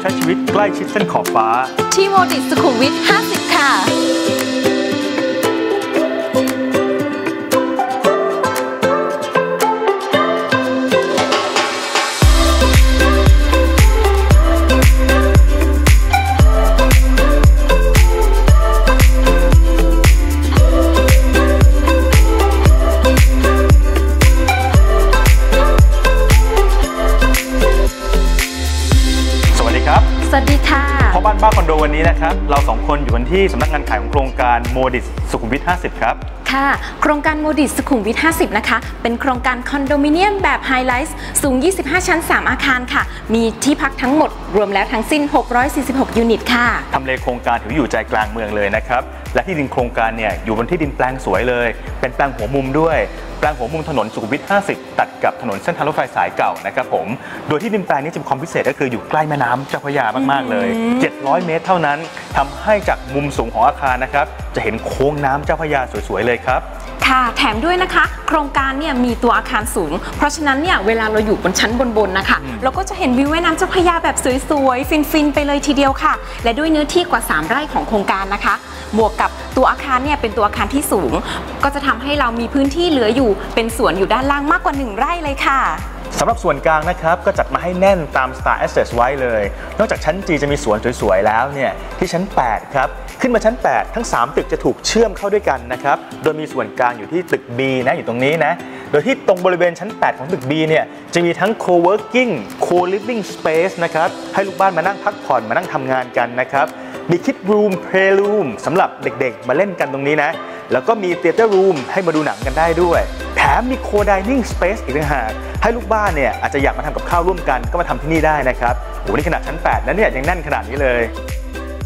ใช้ชีวิตใกล้ชิดเส้นขอบฟ้า ที่โมดิสุขุมวิท 50 ค่ะ ครับ เราสอง คนอยู่กันที่สำนักงานขายของโครงการโมดิสสุขุมวิท 50 ครับ ค่ะ โครงการโมดิสุขุมวิท 50 นะคะ เป็นโครงการคอนโดมิเนียมแบบไฮไลท์สูง 25 ชั้น 3 อาคารค่ะ มีที่พักทั้งหมดรวมแล้วทั้งสิ้น 646 ยูนิตค่ะ ทำเลโครงการถืออยู่ใจกลางเมืองเลยนะครับ และที่ดินโครงการเนี่ยอยู่บนที่ดินแปลงสวยเลย เป็นแปลงหัวมุมด้วยแปลงหัวมุมถนนสุขุมวิท 50 ตัดกับถนนเส้นทางรถไฟสายเก่านะครับผม โดยที่ดินแปลงนี้จะมีความพิเศษก็คืออยู่ใกล้แม่น้ำเจ้าพระยามากๆเลย 700 เมตรเท่านั้น ทำให้จากมุมสูงของอาคารนะครับ จะเห็นโค้งน้ำเจ้าพระยาสวยๆเลยครับค่ะแถมด้วยนะคะ โครงการเนี่ยมีตัวอาคารสูง เพราะฉะนั้นเนี่ยเวลาเราอยู่บนชั้นบนๆนะคะ เราก็จะเห็นวิวแม่น้ำเจ้าพระยาแบบสวยๆ ฟินๆ ไปเลยทีเดียวค่ะ และด้วยเนื้อที่กว่า 3 ไร่ของโครงการนะคะ บวกกับตัวอาคารเนี่ยเป็นตัวอาคารที่สูง ก็จะทำให้เรามีพื้นที่เหลืออยู่เป็นสวนอยู่ด้านล่างมากกว่า 1 ไร่เลยค่ะ สำหรับส่วนกลางนะครับก็จัดมาให้แน่นตาม Star Access ไว้เลย นอกจากชั้น G จะมีสวนสวยๆแล้วเนี่ยที่ชั้น 8 ครับ ขึ้นมาชั้น 8 ทั้ง 3 ตึกจะถูกเชื่อมเข้าด้วยกันนะครับ โดยมีส่วนกลางอยู่ที่ตึก B นะอยู่ตรงนี้นะ โดยที่ตรงบริเวณชั้น 8 ของตึก B เนี่ยจะมีทั้ง co-working co-living space นะครับให้ลูกบ้านมานั่งพักผ่อนมานั่งทำงานกันนะครับ มี kid room play room สำหรับเด็กๆ มาเล่นกันตรงนี้นะ แล้วก็มี theater room ให้มาดูหนังกันได้ด้วย แถมมี co-dining space อีกต่างหากให้ลูกบ้านเนี่ยอาจจะอยากมาทำกับข้าวร่วมกันก็มาทำที่นี่ได้นะครับโหนี่ขนาดชั้น8นะเนี่ยยังแน่นขนาดนี้เลย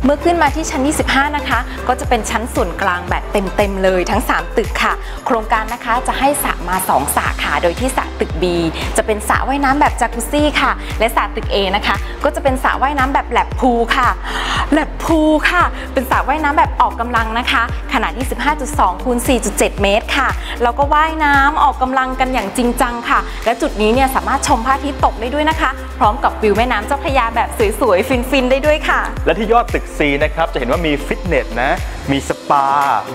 เมื่อขึ้นมาที่ชั้น 25 นะคะ ก็จะเป็นชั้นส่วนกลางแบบเต็ม ๆ เลยทั้ง 3 ตึกค่ะ โครงการนะคะจะให้สระมา 2สระค่ะ โดยที่สระตึก B จะเป็นสระว่ายน้ำแบบจากุซซี่ค่ะ และสระตึก A นะคะ ก็จะเป็นสระว่ายน้ำแบบแลบพูลค่ะแลบ พูลค่ะ เป็นสระว่ายน้ำแบบออกกำลังนะคะ ขนาด 25.2คูณ4.7 เมตรค่ะ แล้วก็ว่ายน้ำออกกำลังกันอย่างจริงจังค่ะ และจุดนี้เนี่ยสามารถชมพระอาทิตย์ตกได้ด้วยนะคะ พร้อมกับวิวแม่น้ำเจ้าพระยาแบบสวยๆ ฟินๆ ได้ด้วยค่ะ และที่ยอดตึก C นะครับ จะเห็นว่ามีฟิตเนสนะ มีสปา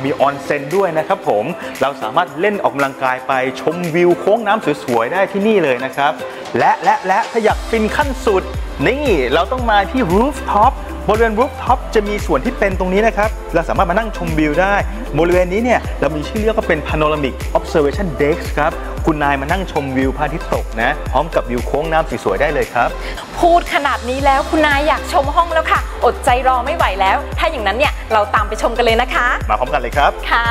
มีออนเซ็นด้วยนะครับผม เราสามารถเล่นออกกำลังกายไปชมวิวโค้งน้ำสวยๆ ได้ที่นี่เลยนะครับ และและและถ้าอยากฟินขั้นสุด นี่เราต้องมาที่ rooftop บริเวณ rooftop จะมีส่วนที่เป็นตรงนี้นะครับ เราสามารถมานั่งชมวิวได้ บริเวณนี้เนี่ยเรามีชื่อเรียกว่าเป็น panoramic observation deck ครับ คุณนายมานั่งชมวิวพระอาทิตย์ตกนะ พร้อมกับวิวโค้งน้ำสวยๆได้เลยครับ พูดขนาดนี้แล้วคุณนายอยากชมห้องแล้วค่ะ อดใจรอไม่ไหวแล้ว ถ้าอย่างนั้นเนี่ยเราตามไปชมกันเลยนะคะ มาพร้อมกันเลยครับ ค่ะ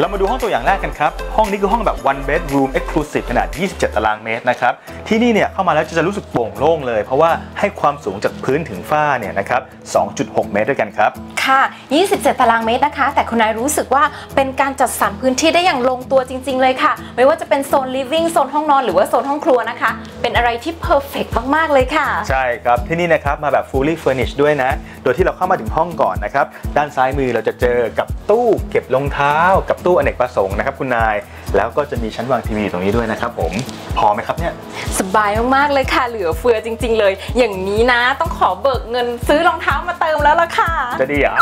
เรามาดูห้องตัวอย่างแรกกันครับ ห้องนี้คือห้องแบบ one bedroom exclusive ขนาด 27 ตารางเมตรนะครับ ที่นี่เนี่ยเข้ามาแล้วจะรู้สึกโปร่งโล่งเลย เพราะว่าให้ความสูงจากพื้นถึงฝ้าเนี่ยนะครับ 2.6 เมตรด้วยกันครับ ค่ะ 27 ตารางเมตรนะคะ แต่คุณนายรู้สึกว่าเป็นการจัดสรรพื้นที่ได้อย่างลงตัวจริง ๆ เลยค่ะ ไม่ว่าจะเป็นโซน living โซนห้องนอนหรือว่าโซนห้องครัวนะคะ เป็นอะไรที่ perfect มากๆเลยค่ะ ใช่ครับ ที่นี่นะครับมาแบบ fully furnished ด้วยนะ โดยที่เราเข้ามาถึงห้องก่อนนะครับ ด้านซ้ายมือเราจะเจอกับตู้เก็บรองเท้ากับตู้อเนกประสงค์นะครับคุณนาย แล้วก็จะมีชั้นวางทีวีตรงนี้ด้วยนะครับผม พอไหมครับเนี่ย สบายมากๆเลยค่ะ เหลือเฟือจริง ๆ เลย อย่างนี้นะต้องขอเบิกเงินซื้อรองเท้ามาเติมแล้วล่ะค่ะ จะดีเหรอ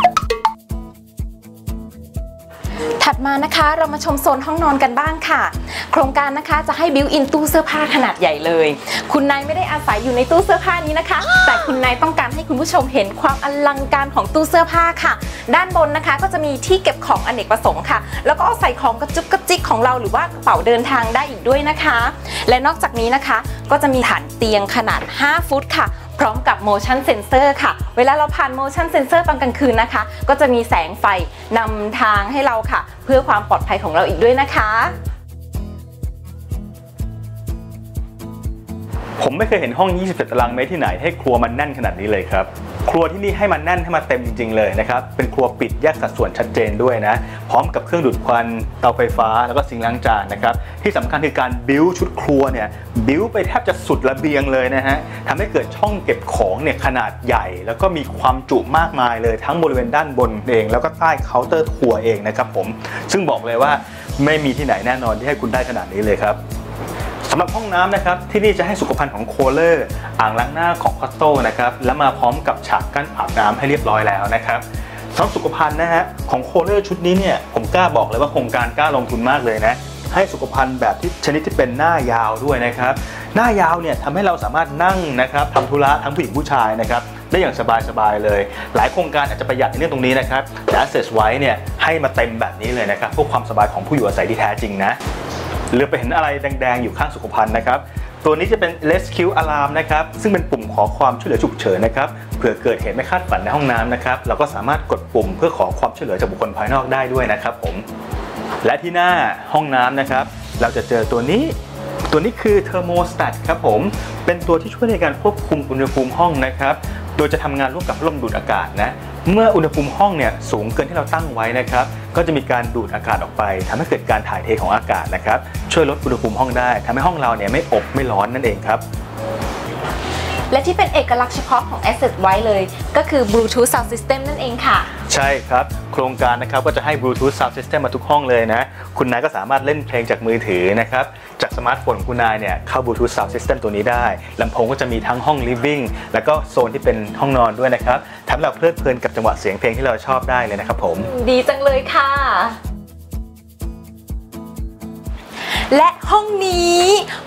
ถัดมานะคะเรามาชมโซนห้องนอนกันบ้างค่ะ โครงการนะคะจะให้บิวอินตู้เสื้อผ้าขนาดใหญ่เลย คุณนายไม่ได้อาศัยอยู่ในตู้เสื้อผ้านี้นะคะ แต่คุณนายต้องการให้คุณผู้ชมเห็นความอลังการของตู้เสื้อผ้าค่ะ ด้านบนนะคะก็จะมีที่เก็บของอเนกประสงค์ค่ะ แล้วก็เอาใส่ของกระจุกกระจิกของเราหรือว่ากระเป๋าเดินทางได้อีกด้วยนะคะ และนอกจากนี้นะคะก็จะมีฐานเตียงขนาด 5 ฟุตค่ะ พร้อมกับ motion sensor ค่ะ เวลาเราผ่าน motion sensor ตอนกลางคืนนะคะ ก็จะมีแสงไฟนำทางให้เราค่ะ เพื่อความปลอดภัยของเราอีกด้วยนะคะ ผมไม่เคยเห็นห้อง 27 ตารางเมตรที่ไหนให้ครัวมันแน่นขนาดนี้เลยครับ ครัวที่นี่ให้มันแน่นให้มันเต็มจริงๆเลยนะครับ เป็นครัวปิดแยกสัดส่วนชัดเจนด้วยนะ พร้อมกับเครื่องดูดควันเตาไฟฟ้าแล้วก็ซิงล้างจานนะครับ ที่สำคัญคือการบิวชุดครัวเนี่ยบิวไปแทบจะสุดระเบียงเลยนะฮะทำให้เกิดช่องเก็บของเนี่ยขนาดใหญ่ แล้วก็มีความจุมากมายเลยทั้งบริเวณด้านบนเอง แล้วก็ใต้เคาน์เตอร์ครัวเองนะครับผมซึ่งบอกเลยว่าไม่มีที่ไหนแน่นอนที่ให้คุณได้ขนาดนี้เลยครับำหรับห้องน้ำนะครับที่นี่จะให้สุขภัณฑ์ของโคเลอร์อ่างล้างหน้าของคอสโต้นะครับและมาพร้อมกับฉากกั้นอาบน้ำให้เรียบร้อยแล้วนะครับสำหรับสุขภัณฑ์นะฮะของโคเลอร์ชุดนี้เนี่ยผมกล้าบอกเลยว่าโครงการกล้าลงทุนมากเลยนะให้สุขภัณฑ์แบบที่ชนิดที่เป็นหน้ายาวด้วยนะครับ หน้ายาวเนี่ยทำให้เราสามารถนั่งนะครับทำธุระทั้งผู้หญิงผู้ชายนะครับได้อย่างสบายๆเลย หลายโครงการอาจจะประหยัดในเรื่องตรงนี้นะครับแต่ Access ไว้เนี่ยให้มาเต็มแบบนี้เลยนะครับเพื่อความสบายของผู้อยู่อาศัยที่แท้จริงนะ เหลือไปเห็นอะไรแดงๆ อยู่ข้างสุขภัณฑ์นะครับ ตัวนี้จะเป็น Rescue Alarm นะครับ ซึ่งเป็นปุ่มขอความช่วยเหลือฉุกเฉินนะครับ เผื่อเกิดเหตุไม่คาดฝันในห้องน้ำนะครับ เราก็สามารถกดปุ่มเพื่อขอความช่วยเหลือจากบุคคลภายนอกได้ด้วยนะครับผม และที่หน้าห้องน้ำนะครับ เราจะเจอตัวนี้ ตัวนี้คือ Thermostat ครับผม เป็นตัวที่ช่วยในการควบคุมอุณหภูมิห้องนะครับ โดยจะทำงานร่วมกับพัดลมดูดอากาศนะ เมื่ออุณหภูมิห้องเนี่ยสูงเกินที่เราตั้งไว้นะครับก็จะมีการดูดอากาศออกไปทำให้เกิดการถ่ายเทของอากาศนะครับช่วยลดอุณหภูมิห้องได้ทำให้ห้องเราเนี่ยไม่อบไม่ร้อนนั่นเองครับ และที่เป็นเอกลักษณ์เฉพาะของ Asset ไว้เลย ก็คือ Bluetooth Sound System นั่นเองค่ะ ใช่ครับ โครงการนะครับก็จะให้ Bluetooth Sound System มาทุกห้องเลยนะ คุณนายก็สามารถเล่นเพลงจากมือถือนะครับ จากสมาร์ทโฟนของคุณนายเนี่ยเข้า Bluetooth Sound System ตัวนี้ได้ลำโพงก็จะมีทั้งห้อง Living แล้วก็โซนที่เป็นห้องนอนด้วยนะครับทำให้เราเพลิดเพลินกับจังหวะเสียงเพลงที่เราชอบได้เลยนะครับผม ดีจังเลยค่ะ และห้องนี้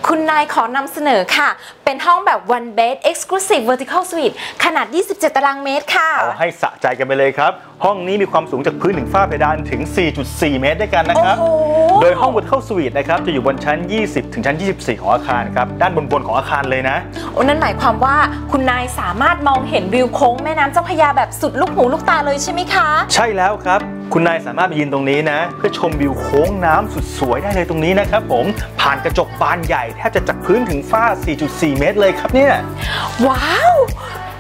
คุณนายขอนำเสนอค่ะ เป็นห้องแบบ one bed exclusive vertical suite ขนาด 27 ตารางเมตรค่ะ เอาให้สะใจกันไปเลยครับ ห้องนี้มีความสูงจากพื้นถึงฝ้าเพดานถึง 4.4 เมตรด้วยกันนะครับ โอ้โห โดยห้อง Vertical Suite นะครับจะอยู่บนชั้น 20 ถึงชั้น 24 ของอาคารครับด้านบนบนๆของอาคารเลยนะ โอ้นั่นหมายความว่าคุณนายสามารถมองเห็นวิวโค้งแม่น้ำเจ้าพระยาแบบสุดลูกหูลูกตาเลยใช่ไหมคะ ใช่แล้วครับ คุณนายสามารถไปยืนตรงนี้นะ เพื่อชมวิวโค้งน้ำสุดสวยได้เลยตรงนี้นะครับผมผ่านกระจกบานใหญ่แทบจะจากพื้นถึงฝ้า 4.4 เมตรเลยครับเนี่ย ว้าว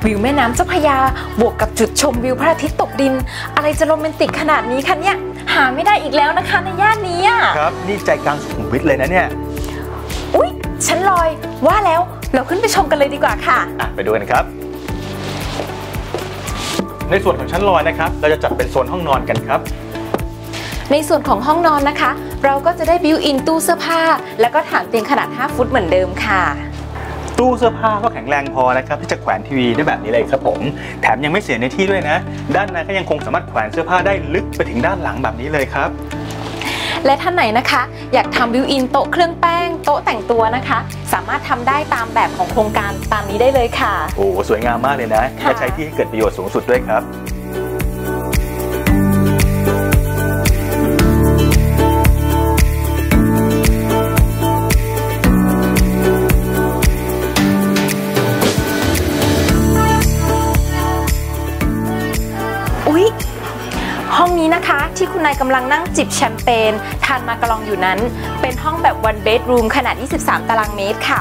วิวแม่น้ำเจ้าพระยา บวกกับจุดชมวิวพระอาทิตย์ตกดิน อะไรจะโรแมนติกขนาดนี้คะเนี่ย หาไม่ได้อีกแล้วนะคะในย่านนี้อะครับ นี่ใจกลางสุขุมวิทเลยนะเนี่ย อุ๊ยฉันลอย ว่าแล้วเราขึ้นไปชมกันเลยดีกว่าค่ะ อะ ไปดูกันครับ ในส่วนของชั้นลอยนะครับ เราจะจัดเป็นโซนห้องนอนกันครับ ในส่วนของห้องนอนนะคะ เราก็จะได้บิวอินตู้เสื้อผ้า แล้วก็ฐานเตียงขนาด 5 ฟุตเหมือนเดิมค่ะ ตู้เสื้อผ้าก็แข็งแรงพอนะครับที่จะแขวนทีวีได้แบบนี้เลยครับผม แถมยังไม่เสียในที่ด้วยนะ ด้านในก็ยังคงสามารถแขวนเสื้อผ้าได้ลึกไปถึงด้านหลังแบบนี้เลยครับ และท่านไหนนะคะ อยากทำบิวอินโต๊ะเครื่องแป้งโต๊ะแต่งตัวนะคะ สามารถทำได้ตามแบบของโครงการตามนี้ได้เลยค่ะ โอ้โหสวยงามมากเลยนะค่ะและใช้ที่ให้เกิดประโยชน์สูงสุดด้วยครับ ที่คุณนายกำลังนั่งจิบแชมเปญทานมากระลองอยู่นั้น เป็นห้องแบบ one bedroom ขนาด 23 ตารางเมตรค่ะ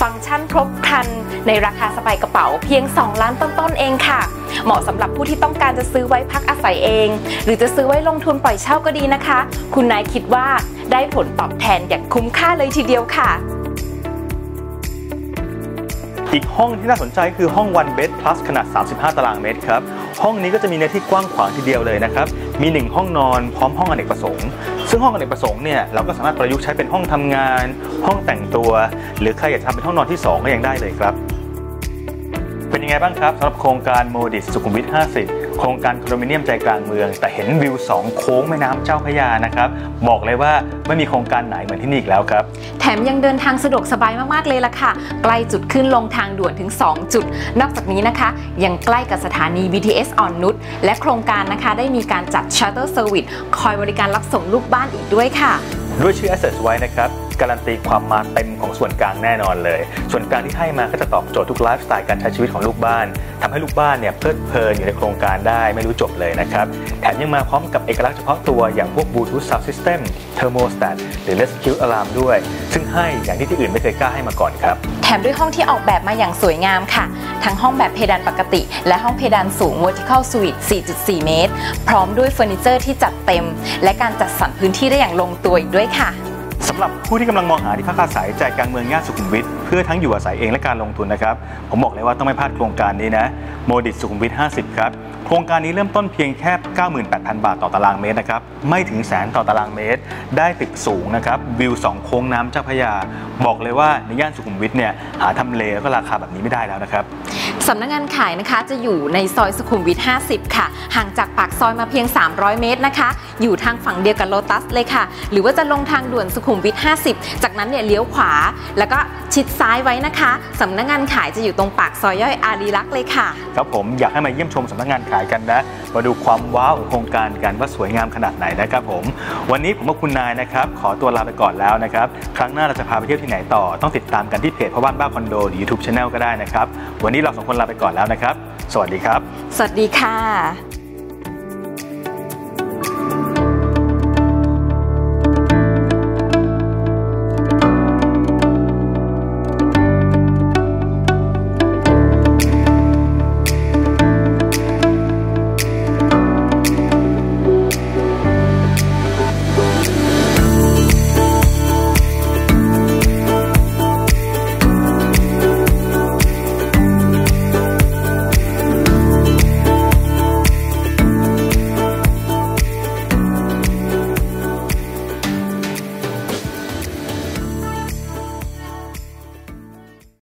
ฟังก์ชันครบครันในราคาสบายกระเป๋าเพียง 2 ล้านต้นๆเองค่ะ เหมาะสำหรับผู้ที่ต้องการจะซื้อไว้พักอาศัยเอง หรือจะซื้อไว้ลงทุนปล่อยเช่าก็ดีนะคะ คุณนายคิดว่าได้ผลตอบแทนอย่างคุ้มค่าเลยทีเดียวค่ะอีกห้องที่น่าสนใจคือห้อง one bed plus ขนาด 35 ตารางเมตรครับ ห้องนี้ก็จะมีเนื้อที่กว้างขวางทีเดียวเลยนะครับ มี 1 ห้องนอนพร้อมห้องอเนกประสงค์ซึ่งห้องอเนกประสงค์เนี่ยเราก็สามารถประยุกต์ใช้เป็นห้องทำงาน ห้องแต่งตัว หรือใครอยากทำเป็นห้องนอนที่ 2 ก็ยังได้เลยครับ เป็นยังไงบ้างครับสำหรับโครงการโมดิสสุขุมวิท 50 โครงการคอนโดมิเนียมใจกลางเมือง แต่เห็นวิว 2 โค้งแม่น้ำเจ้าพระยานะครับ บอกเลยว่าไม่มีโครงการไหนเหมือนที่นี่อีกแล้วครับ แถมยังเดินทางสะดวกสบายมากๆเลยล่ะค่ะ ใกล้จุดขึ้นลงทางด่วนถึง 2 จุด นอกจากนี้นะคะ ยังใกล้กับสถานี BTS อ่อนนุชและโครงการนะคะได้มีการจัด Shuttle Service คอยบริการรับส่งลูกบ้านอีกด้วยค่ะ ด้วยชื่อ Assets ไว้นะครับ การันตีความมาเต็มของส่วนกลางแน่นอนเลย ส่วนกลางที่ให้มาก็จะตอบโจทย์ทุกไลฟ์สไตล์การใช้ชีวิตของลูกบ้านทำให้ลูกบ้านเนี่ยเพลิดเพลินอยู่ในโครงการได้ไม่รู้จบเลยนะครับ แถมยังมาพร้อมกับเอกลักษณ์เฉพาะตัวอย่างพวก Bluetooth Sound System Thermostat หรือ Rescue Alarm ด้วย ซึ่งให้อย่างที่ที่อื่นไม่เคยกล้าให้มาก่อนครับ แถมด้วยห้องที่ออกแบบมาอย่างสวยงามค่ะ ทั้งห้องแบบเพดานปกติ และห้องเพดานสูง vertical suite 4.4 เมตร พร้อมด้วยเฟอร์นิเจอร์ที่จัดเต็ม และการจัดสรรพื้นที่ได้อย่างลงตัวอีกด้วยค่ะ สำหรับผู้ที่กำลังมองหาที่พักอาศัยใจกลางเมืองย่านสุขุมวิทเพื่อทั้งอยู่อาศัยเองและการลงทุนนะครับ ผมบอกเลยว่าต้องไม่พลาดโครงการนี้นะโมดิสสุขุมวิท 50 ครับ โครงการนี้เริ่มต้นเพียงแค่ 98,000 บาทต่อตารางเมตรนะครับ ไม่ถึงแสนต่อตารางเมตร ได้ตึกสูงนะครับ วิวสองโค้งน้ำเจ้าพระยา บอกเลยว่าในย่านสุขุมวิทเนี่ยหาทำเลแล้วก็ราคาแบบนี้ไม่ได้แล้วนะครับสำนักงานขายนะคะจะอยู่ในซอยสุขุมวิท 50 ค่ะ ห่างจากปากซอยมาเพียง 300 เมตรนะคะ อยู่ทางฝั่งเดียวกับโลตัสเลยค่ะ หรือว่าจะลงทางด่วนสุขุมวิท 50 จากนั้นเนี่ยเลี้ยวขวา แล้วก็ชิดซ้ายไว้นะคะสำนักงานขายจะอยู่ตรงปากซอยย่อยอารีรักษ์เลยค่ะ ครับผมอยากให้มาเยี่ยมชมสำนักงานขายกันนะ มาดูความว้าวของโครงการกันว่าสวยงามขนาดไหนนะครับผม วันนี้ผมกับคุณนายนะครับ ขอตัวลาไปก่อนแล้วนะครับ ครั้งหน้าเราจะพาไปเที่ยวที่ไหนต่อ ต้องติดตามกันที่เพจพ่อบ้านบ้าคอนโดหรือยูทูบช anel ก็ได้นะครับ วันนี้เราสองคนลาไปก่อนแล้วนะครับ สวัสดีครับ สวัสดีค่ะ